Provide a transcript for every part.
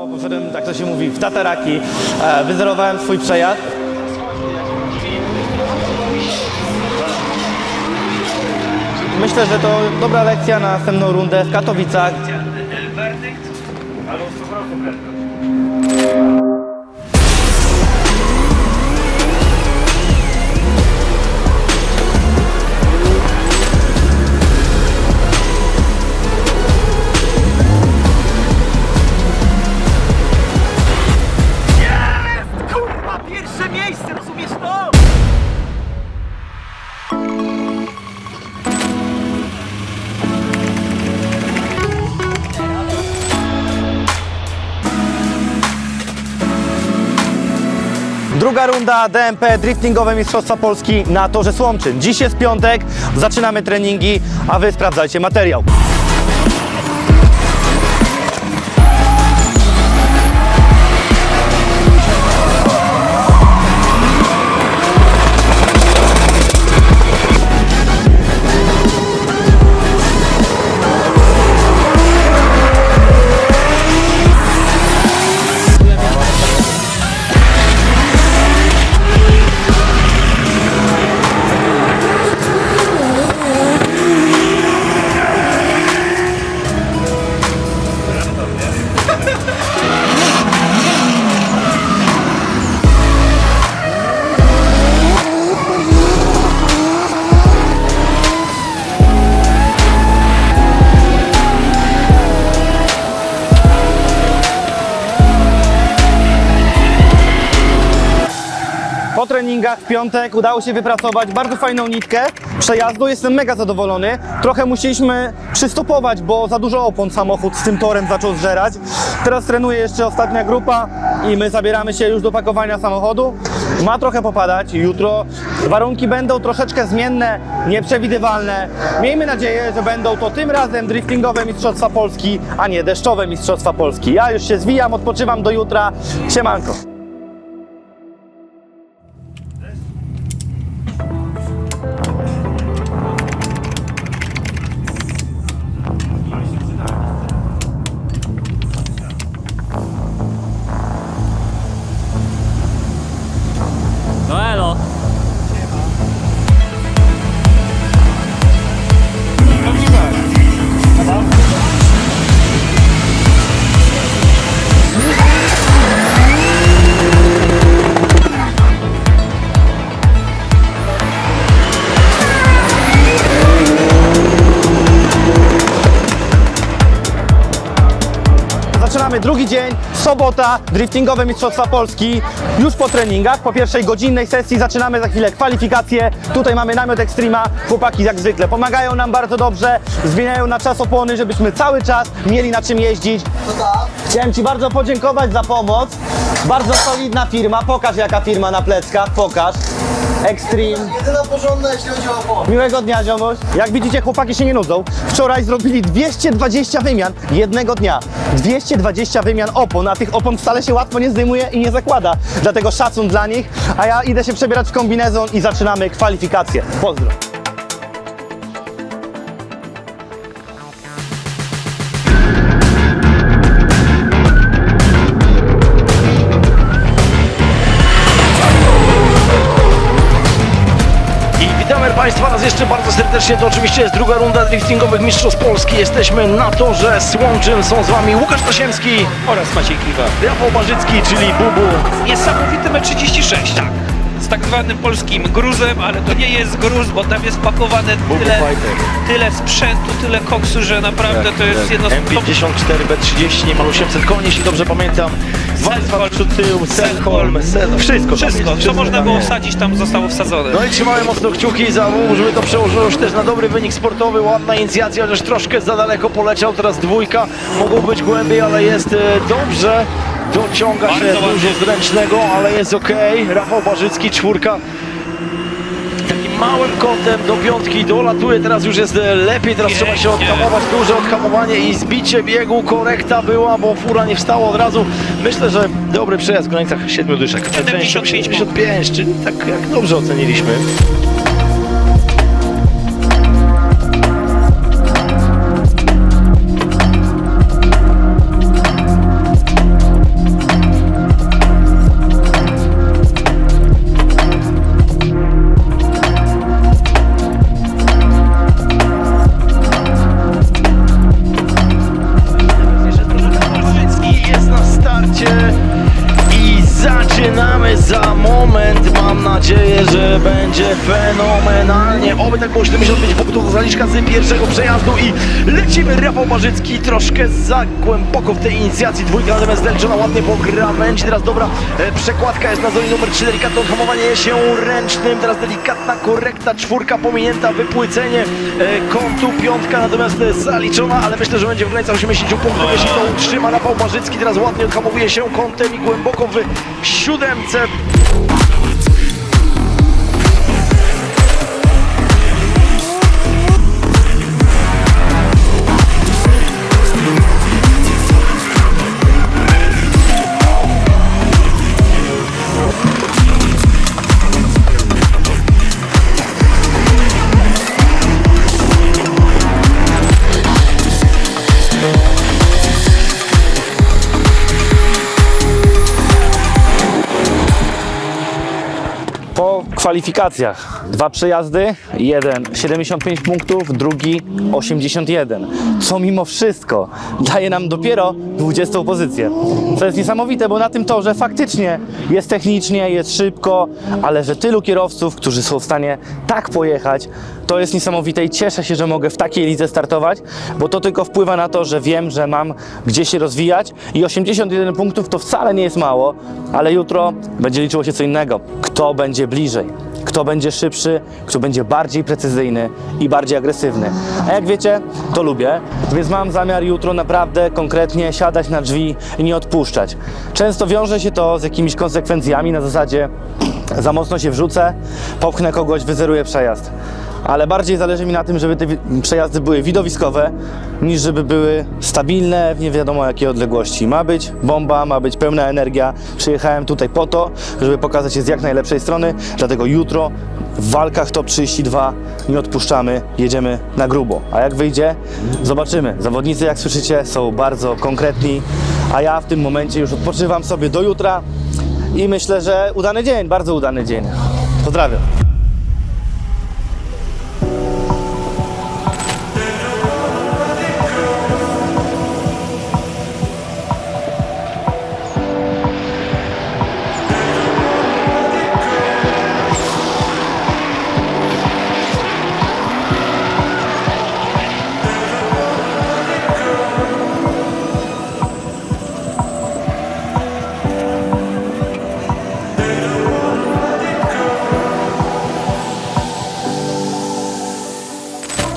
to poszedłem, tak to się mówi, w tataraki. E, wyzerowałem swój przejazd. Myślę, że to dobra lekcja na następną rundę w Katowicach. Druga runda DMP Driftingowe Mistrzostwa Polski na torze Słomczyn. Dziś jest piątek, zaczynamy treningi, a wy sprawdzajcie materiał. W piątek udało się wypracować bardzo fajną nitkę przejazdu. Jestem mega zadowolony. Trochę musieliśmy przystopować, bo za dużo opon samochód z tym torem zaczął zżerać. Teraz trenuje jeszcze ostatnia grupa i my zabieramy się już do pakowania samochodu. Ma trochę popadać jutro. Warunki będą troszeczkę zmienne, nieprzewidywalne. Miejmy nadzieję, że będą to tym razem driftingowe Mistrzostwa Polski, a nie deszczowe Mistrzostwa Polski. Ja już się zwijam, odpoczywam do jutra. Siemanko. Zaczynamy drugi dzień, sobota, driftingowe Mistrzostwa Polski. Już po treningach, po pierwszej godzinnej sesji zaczynamy za chwilę kwalifikacje. Tutaj mamy namiot Extrema, chłopaki jak zwykle pomagają nam bardzo dobrze, zmieniają na czas opony, żebyśmy cały czas mieli na czym jeździć. Chciałem Ci bardzo podziękować za pomoc. Bardzo solidna firma, pokaż jaka firma na pleckach, pokaż. Extreme. Jedyna porządna, jeśli chodzi o opon. Miłego dnia, ziomuś. Jak widzicie, chłopaki się nie nudzą. Wczoraj zrobili 220 wymian jednego dnia. 220 wymian opon, a tych opon wcale się łatwo nie zdejmuje i nie zakłada. Dlatego szacun dla nich, a ja idę się przebierać w kombinezon i zaczynamy kwalifikacje. Pozdro. Jeszcze bardzo serdecznie. To oczywiście jest druga runda driftingowych Mistrzostw Polski. Jesteśmy na torze Słomczyn. Są z Wami Łukasz Tasiemski Oraz Maciej Kliwa. Rafał Barzycki, czyli Bubu. Niesamowity M36, tak. Z tak zwanym polskim gruzem, ale to nie jest gruz, bo tam jest pakowane tyle, tyle sprzętu, tyle koksu, że naprawdę to jest jedno z top M54 B30, niemal 800 koni, jeśli dobrze pamiętam. Przód tył, Selholm, Sel- wszystko. Wszystko, co można było wsadzić, tam zostało wsadzone. No i trzymałem mocno kciuki za WU, żeby to przełożyło się też na dobry wynik sportowy, ładna inicjacja, chociaż troszkę za daleko poleciał, teraz dwójka, mogło być głębiej, ale jest e, dobrze, dociąga się Bardzo dużo zręcznego, ale jest ok, Rafał Barzycki, czwórka, małym kątem do piątki. Dolatuje, teraz już jest e, lepiej, teraz trzeba się odhamować, duże odhamowanie i zbicie biegu, korekta była, bo fura nie wstała od razu, myślę, że dobry przejazd w granicach 7 dyszek, 75 75, czyli tak jak dobrze oceniliśmy. I lecimy. Rafał Marzycki troszkę za głęboko w tej inicjacji. Dwójka natomiast Delczona ładnie po krawędzi. Teraz dobra e, przekładka jest na zoni numer 3. Delikatne odhamowanie się ręcznym. Teraz delikatna korekta. Czwórka pominięta. Wypłycenie e, kątu. Piątka natomiast e, zaliczona, ale myślę, że będzie w granicach 80 punktów. Jeśli to utrzyma Rafał Marzycki. Teraz ładnie odhamowuje się kątem i głęboko w siódemce. Kwalifikacjach dwa przejazdy, jeden 75 punktów, drugi 81. Co mimo wszystko daje nam dopiero 20 pozycję. To jest niesamowite, bo na tym torze faktycznie jest technicznie, jest szybko, ale że tylu kierowców, którzy są w stanie tak pojechać, to jest niesamowite i cieszę się, że mogę w takiej lidze startować, bo to tylko wpływa na to, że wiem, że mam gdzie się rozwijać i 81 punktów to wcale nie jest mało, ale jutro będzie liczyło się co innego. Kto będzie bliżej, kto będzie szybszy, kto będzie bardziej precyzyjny i bardziej agresywny. A jak wiecie, to lubię, więc mam zamiar jutro naprawdę konkretnie siadać na drzwi i nie odpuszczać. Często wiąże się to z jakimiś konsekwencjami na zasadzie za mocno się wrzucę, popchnę kogoś, wyzeruję przejazd. Ale bardziej zależy mi na tym, żeby te przejazdy były widowiskowe, niż żeby były stabilne w nie wiadomo jakiej odległości. Ma być bomba, ma być pełna energia. Przyjechałem tutaj po to, żeby pokazać się z jak najlepszej strony, dlatego jutro w walkach top 32 nie odpuszczamy, jedziemy na grubo. A jak wyjdzie, zobaczymy. Zawodnicy, jak słyszycie, są bardzo konkretni, a ja w tym momencie już odpoczywam sobie do jutra i myślę, że udany dzień, bardzo udany dzień. Pozdrawiam.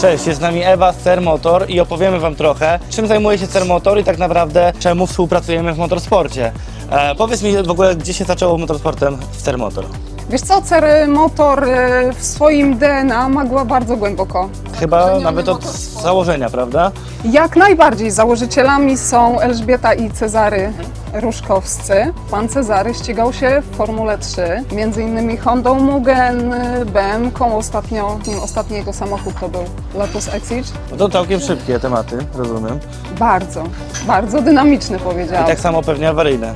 Cześć, jest z nami Ewa z Cermotor i opowiemy Wam trochę, czym zajmuje się Cermotor i tak naprawdę czemu współpracujemy w motorsporcie. E, powiedz mi w ogóle, gdzie się zaczęło motorsportem w Cermotor? Wiesz co, Cery Motor e, w swoim DNA magła bardzo głęboko. Chyba nawet od założenia, prawda? Jak najbardziej założycielami są Elżbieta i Cezary Ruszkowscy. Pan Cezary ścigał się w Formule 3, między innymi Hondą Mugen, BMW, ostatnio, ostatni jego samochód to był Lotus Exige. No to całkiem szybkie tematy, rozumiem. Bardzo, bardzo dynamiczny I powiedziałam. tak samo pewnie awaryjne.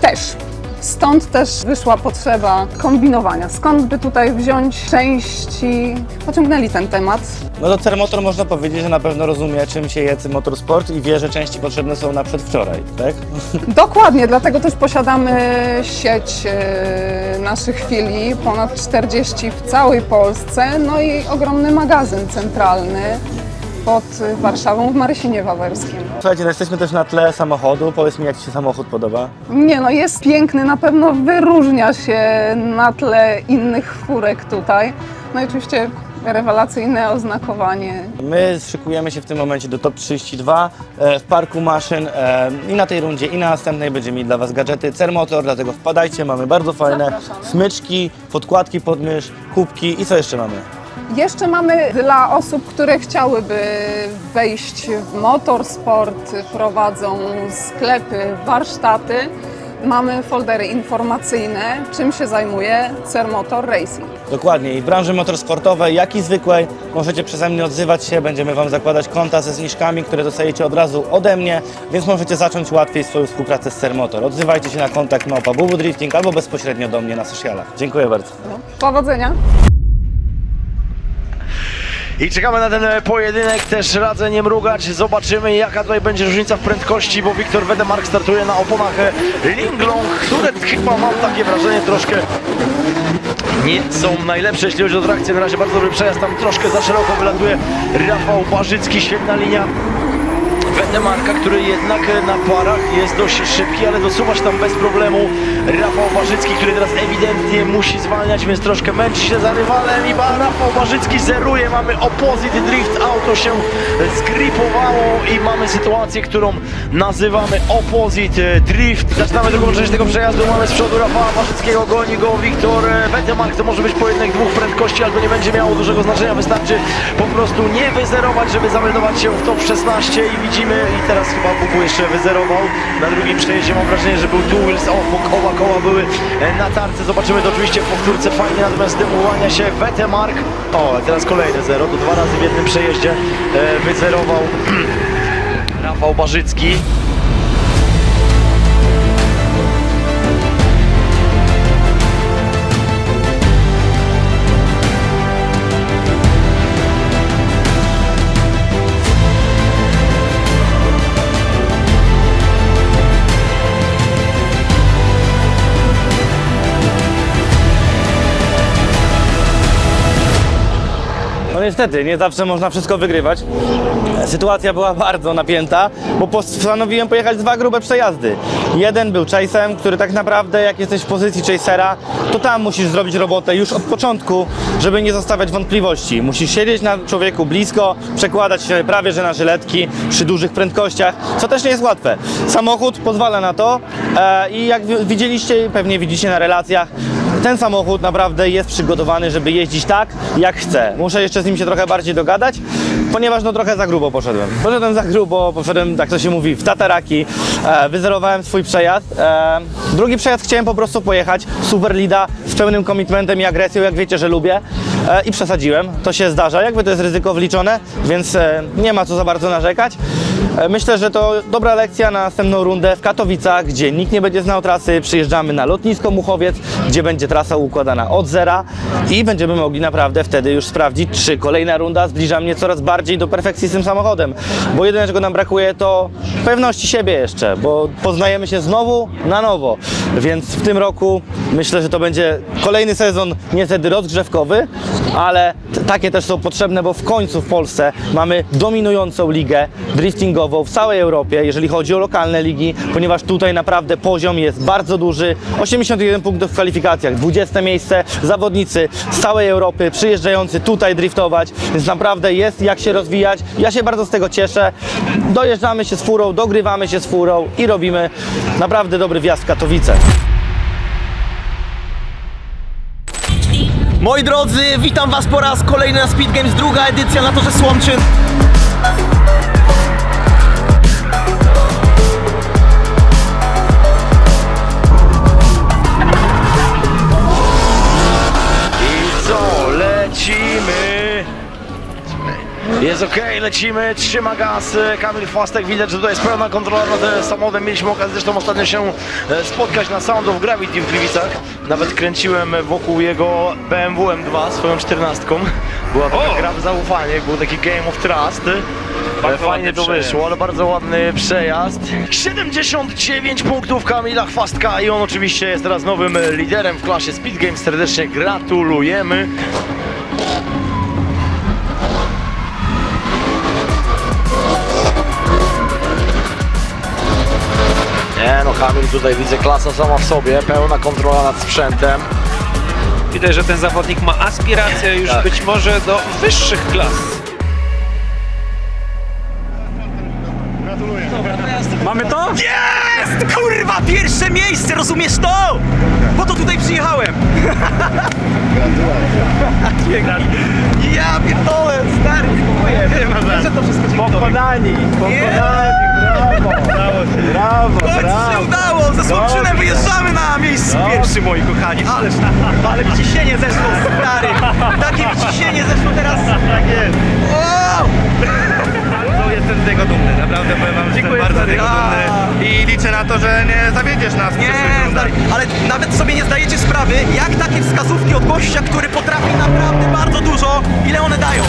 Też. Stąd też wyszła potrzeba kombinowania. Skąd by tutaj wziąć części? Pociągnęli ten temat. No to Cermotor można powiedzieć, że na pewno rozumie, czym się jecy motorsport i wie, że części potrzebne są na przedwczoraj, tak? Dokładnie, dlatego też posiadamy sieć e, naszych filii, ponad 40 w całej Polsce, no i ogromny magazyn centralny pod Warszawą w Marysinie Wawerskim. Słuchajcie, no jesteśmy też na tle samochodu. Powiedz mi, jak Ci się samochód podoba? Nie no, jest piękny, na pewno wyróżnia się na tle innych furek tutaj. No i oczywiście rewelacyjne oznakowanie. My szykujemy się w tym momencie do top 32 e, w parku maszyn e, i na tej rundzie i na następnej będziemy mieli dla Was gadżety Cermotor, dlatego wpadajcie, mamy bardzo fajne Zapraszamy. smyczki, podkładki pod mysz, kubki i co jeszcze mamy? Jeszcze mamy dla osób, które chciałyby wejść w motorsport, prowadzą sklepy, warsztaty. Mamy foldery informacyjne, czym się zajmuje Cermotor Racing. Dokładnie, i w branży motorsportowej, jak i zwykłej, możecie przeze mnie odzywać się, będziemy Wam zakładać konta ze zniżkami, które dostajecie od razu ode mnie, więc możecie zacząć łatwiej swoją współpracę z Cermotor. Odzywajcie się na kontakt małpa Bubu Drifting albo bezpośrednio do mnie na socialach. Dziękuję bardzo. No, powodzenia! I czekamy na ten e, pojedynek, też radzę nie mrugać, zobaczymy jaka tutaj będzie różnica w prędkości, bo Wiktor Wedemark startuje na oponach e, Linglong, które chyba mam takie wrażenie troszkę nie są najlepsze, jeśli chodzi o trakcję. Na razie bardzo dobry przejazd, tam troszkę za szeroko wylatuje Rafał Barzycki, świetna linia. Wedemarka, który jednak na parach jest dość szybki, ale dosuwa się tam bez problemu. Rafał Barzycki, który teraz ewidentnie musi zwalniać, więc troszkę męczy się za rywalem i Rafał Barzycki zeruje. Mamy opposite drift, auto się zgripowało i mamy sytuację, którą nazywamy opposite drift. Zaczynamy drugą część tego przejazdu, mamy z przodu Rafała Barzyckiego, goni go Wiktor Wedemark. To może być pojedynek dwóch prędkości, ale to nie będzie miało dużego znaczenia. Wystarczy po prostu nie wyzerować, żeby zameldować się w top 16 i widzimy, i teraz chyba Bubu jeszcze wyzerował. Na drugim przejeździe mam wrażenie, że był two wheels obok, oba koła były e, na tarce. Zobaczymy to oczywiście w powtórce fajnie, natomiast dym się Wetemark. O, teraz kolejne zero, to dwa razy w jednym przejeździe e, wyzerował Rafał Barzycki. Niestety, nie zawsze można wszystko wygrywać. Sytuacja była bardzo napięta, bo postanowiłem pojechać dwa grube przejazdy. Jeden był chase'em, który tak naprawdę jak jesteś w pozycji chasera, to tam musisz zrobić robotę już od początku, żeby nie zostawiać wątpliwości. Musisz siedzieć na człowieku blisko, przekładać się prawie że na żyletki przy dużych prędkościach, co też nie jest łatwe. Samochód pozwala na to e, i jak wi- widzieliście pewnie widzicie na relacjach, ten samochód naprawdę jest przygotowany, żeby jeździć tak, jak chce. Muszę jeszcze z nim się trochę bardziej dogadać, ponieważ no trochę za grubo poszedłem. Poszedłem za grubo, poszedłem, tak to się mówi, w tataraki, e, wyzerowałem swój przejazd. E, drugi przejazd chciałem po prostu pojechać, super lida, z pełnym komitmentem i agresją, jak wiecie, że lubię. E, I przesadziłem, to się zdarza, jakby to jest ryzyko wliczone, więc e, nie ma co za bardzo narzekać. E, Myślę, że to dobra lekcja na następną rundę w Katowicach, gdzie nikt nie będzie znał trasy. Przyjeżdżamy na lotnisko Muchowiec, gdzie będzie trasa układana od zera i będziemy mogli naprawdę wtedy już sprawdzić, czy kolejna runda zbliża mnie coraz bardziej do perfekcji z tym samochodem. Bo jedyne, czego nam brakuje, to pewności siebie jeszcze, bo poznajemy się znowu na nowo. Więc w tym roku myślę, że to będzie kolejny sezon niestety rozgrzewkowy, ale takie też są potrzebne, bo w końcu w Polsce mamy dominującą ligę driftingową w całej Europie, jeżeli chodzi o lokalne ligi, ponieważ tutaj naprawdę poziom jest bardzo duży. 81 punktów w kwalifikacjach, 20 miejsce, zawodnicy z całej Europy przyjeżdżający tutaj driftować, więc naprawdę jest jak się rozwijać. Ja się bardzo z tego cieszę. Dojeżdżamy się z furą, dogrywamy się z furą i robimy naprawdę dobry wjazd w Katowice. Moi drodzy, witam was po raz kolejny na Speed Games, druga edycja na torze Słomczyn. Jest ok, lecimy, trzyma gaz e, Kamil Fastek, widać, że tutaj jest pełna kontrola nad e, samochodem. Mieliśmy okazję zresztą ostatnio się e, spotkać na Sound of Gravity w Gliwicach. Nawet kręciłem wokół jego BMW M2 swoją czternastką. Była taka O! gra w zaufanie, był taki Game of Trust. Bardzo Fajnie to przejazd. wyszło, ale bardzo ładny przejazd. 79 punktów Kamila Chwastka i on oczywiście jest teraz nowym liderem w klasie Speed Games. Serdecznie gratulujemy. Kamil tutaj widzę klasa sama w sobie, pełna kontrola nad sprzętem. Widać, że ten zawodnik ma aspiracje już Tak. być może do wyższych klas. Mamy to? Jest! Kurwa, pierwsze miejsce, rozumiesz to? Po to tutaj przyjechałem. Gratulacje. Ja pierdolę, stary, dziękuję. Wiem, że to wszystko dzięki Pokonani, pokonani, brawo, brawo, brawo, W końcu się udało, ze Słomczynem wyjeżdżamy na miejsce pierwszy, moi kochani. Ależ, ale mi ciśnienie zeszło, stary. Takie mi ciśnienie zeszło teraz. I liczę na to, że nie zawiedziesz nas. Nie, rundach. ale nawet sobie nie zdajecie sprawy, jak takie wskazówki od gościa, który potrafi naprawdę bardzo dużo, ile one dają.